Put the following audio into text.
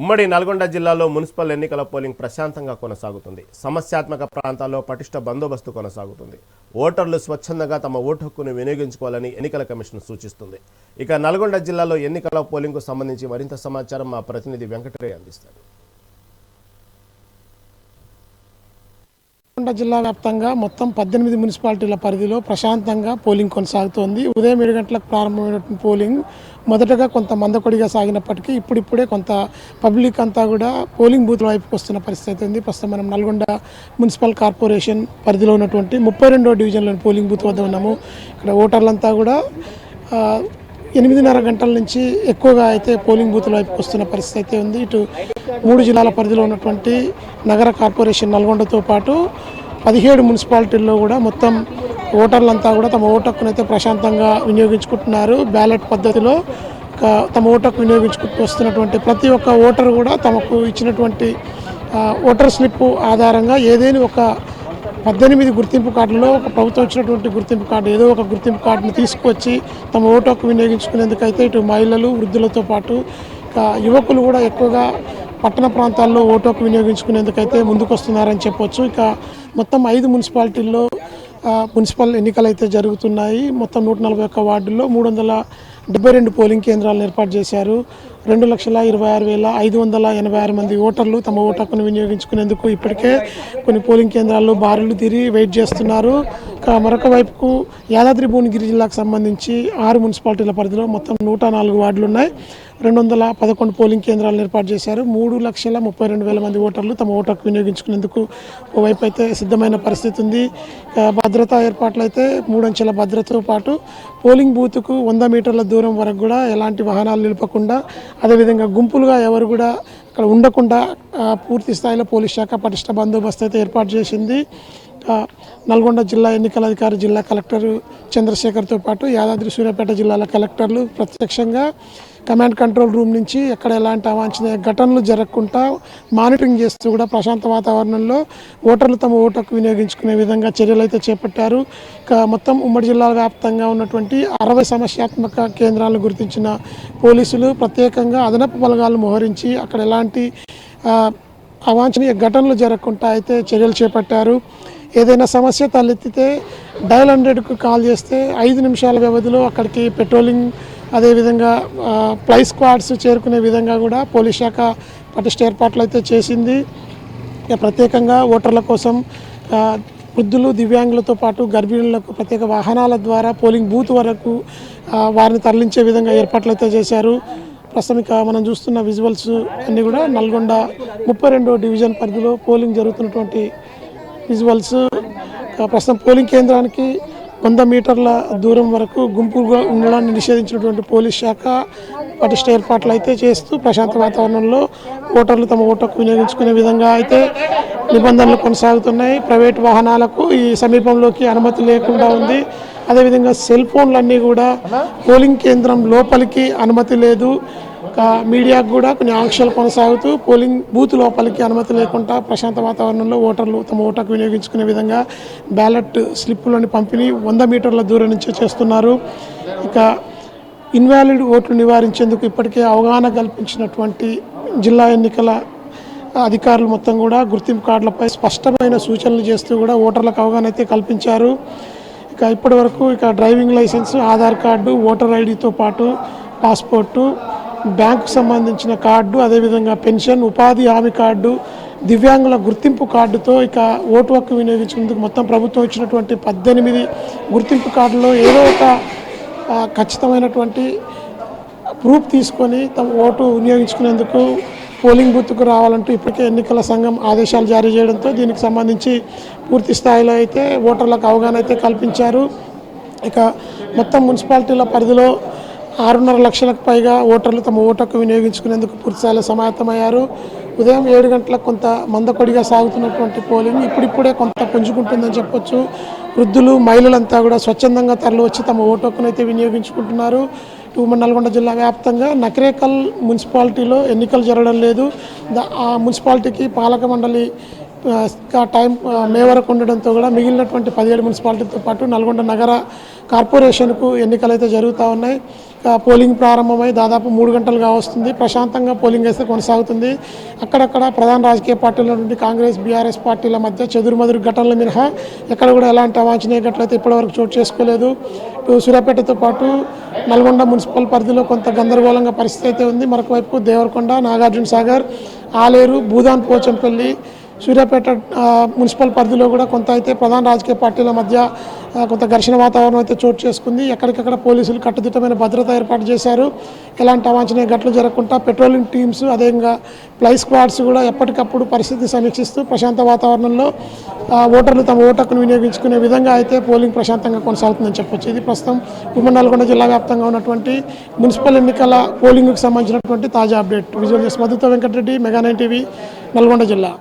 ఉమ్మడి నల్గొండ జిల్లాలో మున్సిపల్ ఎన్నికల పోలింగ్ ప్రశాంతంగా కొనసాగుతుంది. సమస్యాత్మక ప్రాంతాల్లో పటిష్ట బందోబస్తు కొనసాగుతుంది. ఓటర్లు స్వచ్ఛందంగా తమ ఓటు హక్కును వినియోగించుకోవాలని ఎన్నికల కమిషన్ సూచిస్తుంది. ఇక నల్గొండ జిల్లాలో ఎన్నికల పోలింగ్కు సంబంధించి మరింత సమాచారం మా ప్రతినిధి వెంకటరే అందిస్తారు. నల్గొండ జిల్లా వ్యాప్తంగా మొత్తం పద్దెనిమిది మున్సిపాలిటీల పరిధిలో ప్రశాంతంగా పోలింగ్ కొనసాగుతోంది. ఉదయం ఏడు గంటలకు ప్రారంభమైనటువంటి పోలింగ్ మొదటగా కొంత మందకొడిగా సాగినప్పటికీ ఇప్పుడిప్పుడే కొంత పబ్లిక్ అంతా కూడా పోలింగ్ బూత్ వైపుకు వస్తున్న పరిస్థితి ఉంది. ప్రస్తుతం మనం నల్గొండ మున్సిపల్ కార్పొరేషన్ పరిధిలో ఉన్నటువంటి ముప్పై రెండో డివిజన్లోని పోలింగ్ బూత్ వద్ద ఉన్నాము. ఇక్కడ ఓటర్లంతా కూడా ఎనిమిదిన్నర గంటల నుంచి ఎక్కువగా అయితే పోలింగ్ బూత్ల వైపుకి వస్తున్న పరిస్థితి అయితే ఉంది. ఇటు మూడు జిల్లాల పరిధిలో ఉన్నటువంటి నగర కార్పొరేషన్ నల్గొండతో పాటు పదిహేడు మున్సిపాలిటీల్లో కూడా మొత్తం ఓటర్లంతా కూడా తమ ఓటు అయితే ప్రశాంతంగా వినియోగించుకుంటున్నారు. బ్యాలెట్ పద్ధతిలో తమ ఓటు హక్కు వినియోగించుకుంటూ వస్తున్నటువంటి ప్రతి ఒక్క ఓటర్ కూడా తమకు ఇచ్చినటువంటి ఓటర్ స్లిప్ ఆధారంగా ఏదేని ఒక పద్దెనిమిది గుర్తింపు కార్డులలో ఒక ప్రభుత్వం ఇచ్చినటువంటి గుర్తింపు కార్డు ఏదో ఒక గుర్తింపు కార్డును తీసుకొచ్చి తమ ఓటు హక్కు వినియోగించుకునేందుకైతే ఇటు మహిళలు వృద్ధులతో పాటు యువకులు కూడా ఎక్కువగా పట్టణ ప్రాంతాల్లో ఓటు హక్కు వినియోగించుకునేందుకైతే ముందుకొస్తున్నారని చెప్పొచ్చు. ఇక మొత్తం ఐదు మున్సిపాలిటీల్లో మున్సిపల్ ఎన్నికలు అయితే జరుగుతున్నాయి. మొత్తం నూట నలభై ఒక్క వార్డుల్లో మూడు వందల డెబ్బై రెండు పోలింగ్ కేంద్రాలను ఏర్పాటు చేశారు. రెండు లక్షల ఇరవై ఆరు వేల ఐదు వందల ఎనభై ఆరు మంది ఓటర్లు తమ ఓటు హక్కును వినియోగించుకునేందుకు ఇప్పటికే కొన్ని పోలింగ్ కేంద్రాల్లో బారులు తీరి వెయిట్ చేస్తున్నారు. మరొక వైపుకు యాదాద్రి భువనగిరి జిల్లాకు సంబంధించి ఆరు మున్సిపాలిటీల పరిధిలో మొత్తం నూట నాలుగు వార్డులు ఉన్నాయి రెండు వందల పదకొండు పోలింగ్ కేంద్రాలను ఏర్పాటు చేశారు. మూడు లక్షల ముప్పై రెండు వేల మంది ఓటర్లు తమ ఓటు హక్కు వినియోగించుకునేందుకు ఓవైపు అయితే సిద్ధమైన పరిస్థితి ఉంది. భద్రతా ఏర్పాట్లు అయితే మూడంచెల భద్రతతో పాటు పోలింగ్ బూత్కు వంద మీటర్ల దూరం వరకు కూడా ఎలాంటి వాహనాలు నిలపకుండా అదేవిధంగా గుంపులుగా ఎవరు కూడా అక్కడ ఉండకుండా పూర్తి స్థాయిలో పోలీస్ శాఖ పటిష్ట బందోబస్తు అయితే ఏర్పాటు చేసింది. నల్గొండ జిల్లా ఎన్నికల అధికారి జిల్లా కలెక్టర్ చంద్రశేఖర్తో పాటు యాదాద్రి సూర్యాపేట జిల్లాల కలెక్టర్లు ప్రత్యక్షంగా కమాండ్ కంట్రోల్ రూమ్ నుంచి ఎక్కడ ఎలాంటి అవాంఛనీయ ఘటనలు జరగకుండా మానిటరింగ్ చేస్తూ కూడా ప్రశాంత వాతావరణంలో ఓటర్లు తమ ఓటుకు వినియోగించుకునే విధంగా చర్యలు అయితే చేపట్టారు. ఇక మొత్తం ఉమ్మడి జిల్లాల వ్యాప్తంగా ఉన్నటువంటి అరవై సమస్యాత్మక కేంద్రాలను గుర్తించిన పోలీసులు ప్రత్యేకంగా అదనపు బలగాలు మోహరించి అక్కడ ఎలాంటి అవాంఛనీయ ఘటనలు జరగకుండా అయితే చర్యలు చేపట్టారు. ఏదైనా సమస్య తలెత్తితే డయల్ హండ్రెడ్కు కాల్ చేస్తే ఐదు నిమిషాల వ్యవధిలో అక్కడికి పెట్రోలింగ్ అదేవిధంగా ప్లై స్క్వాడ్స్ చేరుకునే విధంగా కూడా పోలీస్ శాఖ పటిష్ట ఏర్పాట్లు అయితే చేసింది. ఇక ప్రత్యేకంగా ఓటర్ల కోసం వృద్ధులు దివ్యాంగులతో పాటు గర్భిణులకు ప్రత్యేక వాహనాల ద్వారా పోలింగ్ బూత్ వరకు వారిని తరలించే విధంగా ఏర్పాట్లు అయితే చేశారు. ప్రస్తుతం మనం చూస్తున్న విజువల్స్ అన్నీ కూడా నల్గొండ ముప్పై రెండో డివిజన్ పరిధిలో పోలింగ్ జరుగుతున్నటువంటి విజువల్స్. ప్రస్తుతం పోలింగ్ కేంద్రానికి వంద మీటర్ల దూరం వరకు గుంపుగా ఉండడాన్ని నిషేధించినటువంటి పోలీస్ శాఖ పటిష్ట ఏర్పాట్లు అయితే చేస్తూ ప్రశాంత వాతావరణంలో ఓటర్లు తమ ఓటకు వినియోగించుకునే విధంగా అయితే నిబంధనలు కొనసాగుతున్నాయి. ప్రైవేట్ వాహనాలకు ఈ సమీపంలోకి అనుమతి లేకుండా ఉంది. అదేవిధంగా సెల్ ఫోన్లన్నీ కూడా పోలింగ్ కేంద్రం లోపలికి అనుమతి లేదు. మీడియాకు కూడా కొన్ని ఆంక్షలు కొనసాగుతూ పోలింగ్ బూత్ లోపలికి అనుమతి లేకుండా ప్రశాంత వాతావరణంలో ఓటర్లు తమ ఓటకు వినియోగించుకునే విధంగా బ్యాలెట్ స్లిప్పులను పంపిణీ వంద మీటర్ల దూరం నుంచే చేస్తున్నారు. ఇక ఇన్వాలిడ్ ఓట్లు నివారించేందుకు ఇప్పటికే అవగాహన కల్పించినటువంటి జిల్లా ఎన్నికల అధికారులు మొత్తం కూడా గుర్తింపు కార్డులపై స్పష్టమైన సూచనలు చేస్తూ కూడా ఓటర్లకు అవగాహన అయితే కల్పించారు. ఇక ఇప్పటి వరకు ఇక driving licence Aadhaar card voter ఐడితో పాటు పాస్పోర్టు బ్యాంకు సంబంధించిన కార్డు అదేవిధంగా పెన్షన్ ఉపాధి హామీ కార్డు దివ్యాంగుల గుర్తింపు కార్డుతో ఇక ఓటు హక్కు వినియోగించేందుకు మొత్తం ప్రభుత్వం ఇచ్చినటువంటి పద్దెనిమిది గుర్తింపు కార్డులో ఏదో ఒక ఖచ్చితమైనటువంటి ప్రూఫ్ తీసుకొని తమ ఓటు వినియోగించుకునేందుకు పోలింగ్ బూత్కు రావాలంటూ ఇప్పటికే ఎన్నికల సంఘం ఆదేశాలు జారీ చేయడంతో దీనికి సంబంధించి పూర్తి స్థాయిలో అయితే ఓటర్లకు అవగాహన అయితే కల్పించారు. ఇక మొత్తం మున్సిపాలిటీల పరిధిలో ఆరున్నర లక్షలకు పైగా ఓటర్లు తమ ఓటకు వినియోగించుకునేందుకు పూర్తి సమాయత్తమయ్యారు. ఉదయం ఏడు గంటలకు కొంత మందకొడిగా సాగుతున్నటువంటి పోలింగ్ ఇప్పుడిప్పుడే కొంత పుంజుకుంటుందని చెప్పొచ్చు. వృద్ధులు మహిళలంతా కూడా స్వచ్ఛందంగా తరలి వచ్చి తమ ఓటు హక్కునైతే వినియోగించుకుంటున్నారు. ఉమ్మడి నల్గొండ జిల్లా వ్యాప్తంగా నకరేకల్ మున్సిపాలిటీలో ఎన్నికలు జరగడం లేదు. ఆ మున్సిపాలిటీకి పాలక మండలి టైం మే వరకు ఉండడంతో కూడా మిగిలినటువంటి పదిహేడు మున్సిపాలిటీతో పాటు నల్గొండ నగర కార్పొరేషన్కు ఎన్నికలు అయితే జరుగుతూ ఉన్నాయి. పోలింగ్ ప్రారంభమై దాదాపు మూడు గంటలుగా వస్తుంది ప్రశాంతంగా పోలింగ్ వేస్తే కొనసాగుతుంది. అక్కడక్కడ ప్రధాన రాజకీయ పార్టీల నుండి కాంగ్రెస్ బీఆర్ఎస్ పార్టీల మధ్య చెదురుమదురు ఘటనలు మినహా ఎక్కడ కూడా ఎలాంటి అవాంఛనీయ ఘటనలు అయితే ఇప్పటివరకు చోటు చేసుకోలేదు. ఇటు సూర్యాపేటతో పాటు నల్గొండ మున్సిపల్ పరిధిలో కొంత గందరగోళంగా పరిస్థితి అయితే ఉంది. మరొకవైపు దేవరకొండ నాగార్జున సాగర్ ఆలేరు భూదాన్ పోచంపల్లి సూర్యాపేట మున్సిపల్ పరిధిలో కూడా కొంత అయితే ప్రధాన రాజకీయ పార్టీల మధ్య కొంత ఘర్షణ వాతావరణం అయితే చోటు చేసుకుంది. ఎక్కడికక్కడ పోలీసులు కట్టుదిట్టమైన భద్రత ఏర్పాటు చేశారు. ఎలాంటి అవాంఛనీయ ఘటనలు జరగకుండా పెట్రోలింగ్ టీమ్స్ అదేవిధంగా ప్లై స్క్వాడ్స్ కూడా ఎప్పటికప్పుడు పరిస్థితిని సమీక్షిస్తూ ప్రశాంత వాతావరణంలో ఓటర్లు తమ ఓటు వినియోగించుకునే విధంగా అయితే పోలింగ్ ప్రశాంతంగా కొనసాగుతుందని చెప్పొచ్చు. ఇది ప్రస్తుతం ఉమ్మడి నల్గొండ జిల్లా వ్యాప్తంగా ఉన్నటువంటి మున్సిపల్ ఎన్నికల పోలింగ్కి సంబంధించినటువంటి తాజా అప్డేట్. విజువల్ చేసి మధుతో Venkata Reddy mega nine TV Nalgonda జిల్లా.